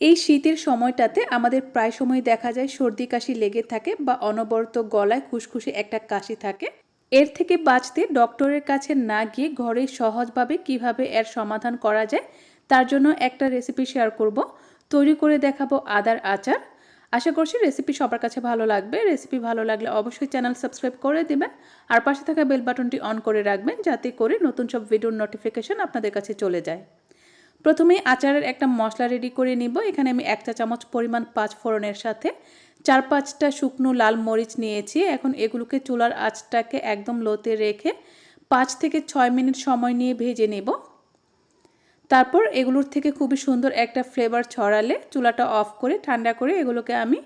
এই শীতের সময়টাতে আমাদের প্রায় সময় দেখা যায় সর্দি কাশি লেগে থাকে বা অনবরত গলায় খুশখুশি একটা কাশি থাকে। এর থেকে বাঁচতে ডক্টরের কাছে না গিয়ে ঘরে সহজভাবে কীভাবে এর সমাধান করা যায়, তার জন্য একটা রেসিপি শেয়ার করব। তৈরি করে দেখাবো আদার আচার। আশা করছি রেসিপি সবার কাছে ভালো লাগবে। রেসিপি ভালো লাগলে অবশ্যই চ্যানেল সাবস্ক্রাইব করে দেবেন আর পাশে থাকা বেল বাটনটি অন করে রাখবেন, যাতে করে নতুন সব ভিডিওর নোটিফিকেশন আপনাদের কাছে চলে যায়। প্রথমে আচারের একটা মশলা রেডি করে নিব। এখানে আমি এক চা চামচ পরিমাণ পাঁচ ফোড়নের সাথে চার পাঁচটা শুকনো লাল মরিচ নিয়েছি। এখন এগুলোকে চুলার আঁচটাকে একদম লোতে রেখে পাঁচ থেকে ছয় মিনিট সময় নিয়ে ভেজে নেব। তারপর এগুলোর থেকে খুবই সুন্দর একটা ফ্লেভার ছড়ালে চুলাটা অফ করে ঠান্ডা করে এগুলোকে আমি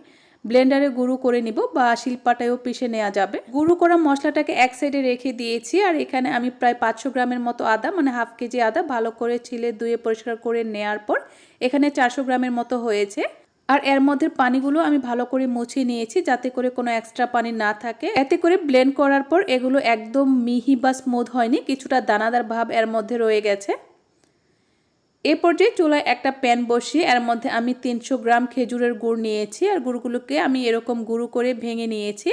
ব্লেন্ডারে গুঁড়ো করে নিব বা শিলপাটায়ও পিষে নেওয়া যাবে। গুঁড়ো করা মশলাটাকে এক সাইডে রেখে দিয়েছি আর এখানে আমি প্রায় পাঁচশো গ্রামের মতো আদা মানে হাফ কেজি আদা, ভালো করে ছিলে ধুয়ে পরিষ্কার করে নেওয়ার পর এখানে চারশো গ্রামের মতো হয়েছে। আর এর মধ্যে পানিগুলো আমি ভালো করে মুছিয়ে নিয়েছি যাতে করে কোনো এক্সট্রা পানি না থাকে। এতে করে ব্লেন্ড করার পর এগুলো একদম মিহি বা স্মুথ হয়নি, কিছুটা দানাদার ভাব এর মধ্যে রয়ে গেছে। এ পর্যায়ে চুলায় একটা প্যান বসিয়ে, এর মধ্যে আমি তিনশো গ্রাম খেজুরের গুড় নিয়েছি, আর গুড়গুলোকে আমি এরকম গুঁড়ো করে ভেঙে নিয়েছি।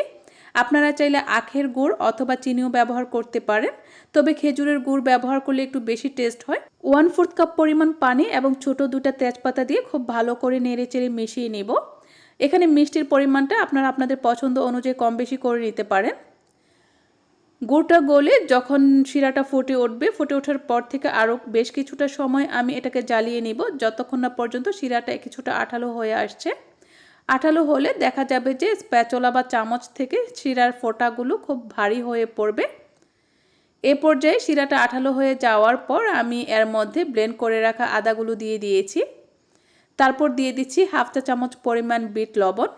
আপনারা চাইলে আখের গুড় অথবা চিনিও ব্যবহার করতে পারেন, তবে খেজুরের গুড় ব্যবহার করলে একটু বেশি টেস্ট হয়। ওয়ান ফোর্থ কাপ পরিমাণ পানি এবং ছোট দুটা তেজপাতা দিয়ে খুব ভালো করে নেড়ে চেড়ে মিশিয়ে নেব। এখানে মিষ্টির পরিমাণটা আপনারা আপনাদের পছন্দ অনুযায়ী কম বেশি করে নিতে পারেন। গুড়টা গলে যখন শিরাটা ফুটে উঠবে, ফুটে ওঠার পর থেকে আরও বেশ কিছুটা সময় আমি এটাকে জ্বালিয়ে নিব। যতক্ষণ না পর্যন্ত শিরাটা কিছুটা আঠালো হয়ে আসছে। আঠালো হলে দেখা যাবে যে স্প্যাচলা বা চামচ থেকে শিরার ফোঁটাগুলো খুব ভারী হয়ে পড়বে। এ পর্যায়ে শিরাটা আঠালো হয়ে যাওয়ার পর আমি এর মধ্যে ব্লেন্ড করে রাখা আদাগুলো দিয়ে দিয়েছি। তারপর দিয়ে দিচ্ছি হাফ চা চামচ পরিমাণ বিট লবণ।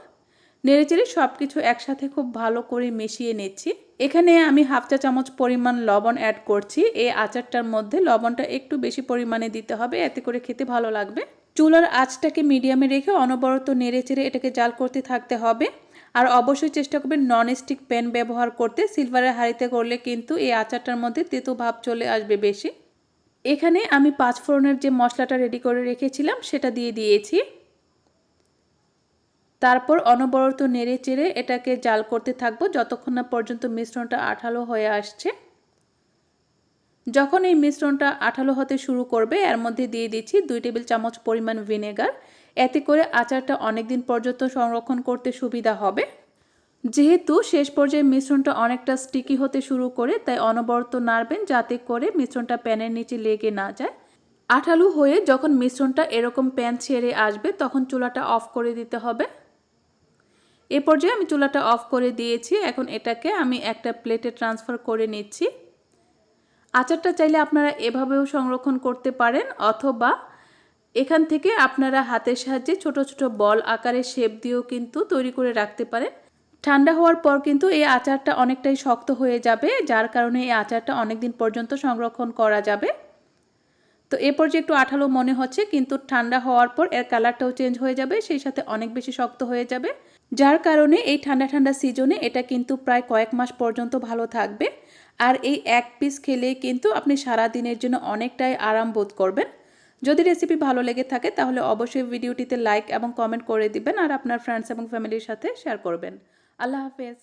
নেড়েচেড়ে সব কিছু একসাথে খুব ভালো করে মিশিয়ে নিচ্ছি। এখানে আমি হাফ চা চামচ পরিমাণ লবণ অ্যাড করছি। এই আচারটার মধ্যে লবণটা একটু বেশি পরিমাণে দিতে হবে, এতে করে খেতে ভালো লাগবে। চুলার আঁচটাকে মিডিয়ামে রেখে অনবরত নেড়েচেড়ে এটাকে জাল করতে থাকতে হবে। আর অবশ্যই চেষ্টা করবেন নন স্টিক প্যান ব্যবহার করতে। সিলভারের হাঁড়িতে করলে কিন্তু এই আচারটার মধ্যে তেতো ভাব চলে আসবে বেশি। এখানে আমি পাঁচ ফোড়নের যে মশলাটা রেডি করে রেখেছিলাম, সেটা দিয়ে দিয়েছি। তারপর অনবরত নেড়ে চেড়ে এটাকে জাল করতে থাকব যতক্ষণ না পর্যন্ত মিশ্রণটা আঠালো হয়ে আসছে। যখন এই মিশ্রণটা আঠালো হতে শুরু করবে, এর মধ্যে দিয়ে দিচ্ছি দুই টেবিল চামচ পরিমাণ ভিনেগার। এতে করে আচারটা অনেক দিন পর্যন্ত সংরক্ষণ করতে সুবিধা হবে। যেহেতু শেষ পর্যায়ে মিশ্রণটা অনেকটা স্টিকি হতে শুরু করে, তাই অনবরত নাড়বেন যাতে করে মিশ্রণটা প্যানের নিচে লেগে না যায়। আঠালু হয়ে যখন মিশ্রণটা এরকম প্যান ছেড়ে আসবে, তখন চুলাটা অফ করে দিতে হবে। এ পর্যায়ে আমি চুলাটা অফ করে দিয়েছি। এখন এটাকে আমি একটা প্লেটে ট্রান্সফার করে নিচ্ছি। আচারটা চাইলে আপনারা এভাবেও সংরক্ষণ করতে পারেন অথবা এখান থেকে আপনারা হাতের সাহায্যে ছোট ছোট বল আকারে শেপ দিয়েও কিন্তু তৈরি করে রাখতে পারেন। ঠান্ডা হওয়ার পর কিন্তু এই আচারটা অনেকটাই শক্ত হয়ে যাবে, যার কারণে এই আচারটা অনেক দিন পর্যন্ত সংরক্ষণ করা যাবে। তো এ পর্যায়ে একটু আঠালো মনে হচ্ছে, কিন্তু ঠান্ডা হওয়ার পর এর কালারটাও চেঞ্জ হয়ে যাবে, সেই সাথে অনেক বেশি শক্ত হয়ে যাবে। যার কারণে এই ঠান্ডা ঠান্ডা সিজনে এটা কিন্তু প্রায় কয়েক মাস পর্যন্ত ভালো থাকবে। আর এই এক পিস খেলে কিন্তু আপনি সারা দিনের জন্য অনেকটাই আরাম বোধ করবেন। যদি রেসিপি ভালো লেগে থাকে তাহলে অবশ্যই ভিডিওটিতে লাইক এবং কমেন্ট করে দিবেন আর আপনার ফ্রেন্ডস এবং ফ্যামিলির সাথে শেয়ার করবেন। আল্লাহ হাফেজ।